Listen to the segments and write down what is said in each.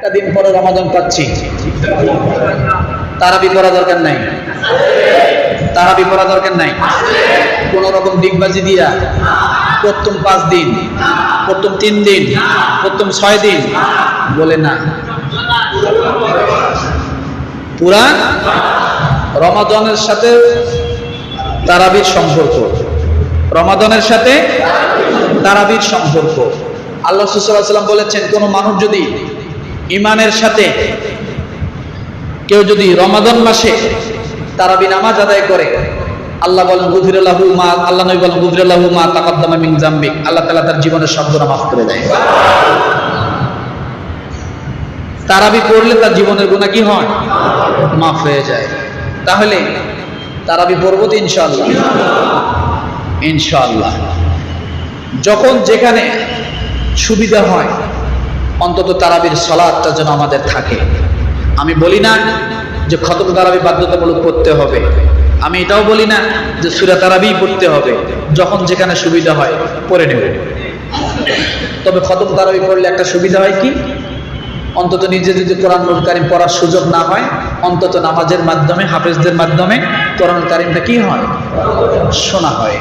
একটা দিন পরে রমাদান পাচ্ছি। তারাবি করা দরকার নাই। তারাবি করা দরকার নাই। কোন রকম ডিগবাজি দিয়া প্রথম পাঁচ দিন, প্রথম তিন দিন, প্রথম ছয় দিন বলে না। পুরা রমাদানের সাথে তারাবির সম্পর্ক। রমাদানের সাথে তারাবির সম্পর্ক। আল্লাহ সাল্লাম বলেছেন, কোন মানুষ যদি ইমানের সাথে কেউ যদি রমাদান মাসে তারাবি নামাজ আদায় করে, আল্লাহ বলেন গুফিরাল্লাহু মা আল্লাহ নবী বলেন গুফিরাল্লাহু মা তাকাদ্দামা মিন জামবিক। আল্লাহ তাআলা তার জীবনের সব গুনাহ মাফ করে দেয়। তারাবি পড়লে তার জীবনের গুনাহ কি হয়? মাফ হয়ে যায়। তাহলে তারাবি পড়ব তো ইনশাআল্লাহ। ইনশাআল্লাহ। যখন যেখানে সুবিধা হয় অন্তত তারাবির সলাদটা যেন আমাদের থাকে। আমি বলি না যে খতম তারাবি বাধ্যতামূলক পড়তে হবে। আমি এটাও বলি না যে সুরা তারাবি পড়তে হবে। যখন যেখানে সুবিধা হয় পড়ে নেব। তবে খতম তারাবি পড়লে একটা সুবিধা হয় কি? অন্তত নিজে যদি কোরআন কারিম পড়ার সুযোগ না হয়, অন্তত নামাজের মাধ্যমে, হাফেজদের মাধ্যমে কোরআন কারিমটা কি হয়? শোনা হয়।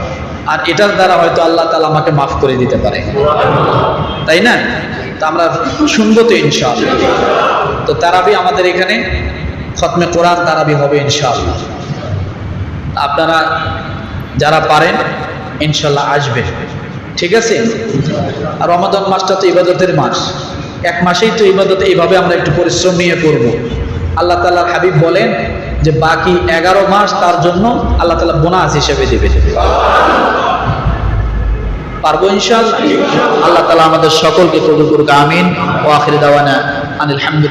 আর এটার দ্বারা হয়তো আল্লাহ তালা আমাকে মাফ করে দিতে পারে। তাই না? তা আমরা শুনব তো ইনশাআল্লাহ। তো তারাবি আমাদের এখানে, খতমে কোরআন তারাবি হবে ইনশাআল্লাহ। আপনারা যারা পারেন ইনশাল্লাহ আসবে। ঠিক আছে? আর রমাদান মাসটা তো ইবাদতের মাস। এক মাসেই তো ইবাদত, এইভাবে আমরা একটু পরিশ্রম নিয়ে করব। আল্লাহ তাল্লাহ হাবিব বলেন যে, বাকি এগারো মাস তার জন্য আল্লাহ তালা বোনাস হিসেবে দেবে পারব ইনশাআল্লাহ। আল্লাহ তালা আমাদের সকলকে কবুল করুক আমিন। ও আখির দাওয়ানা আনিল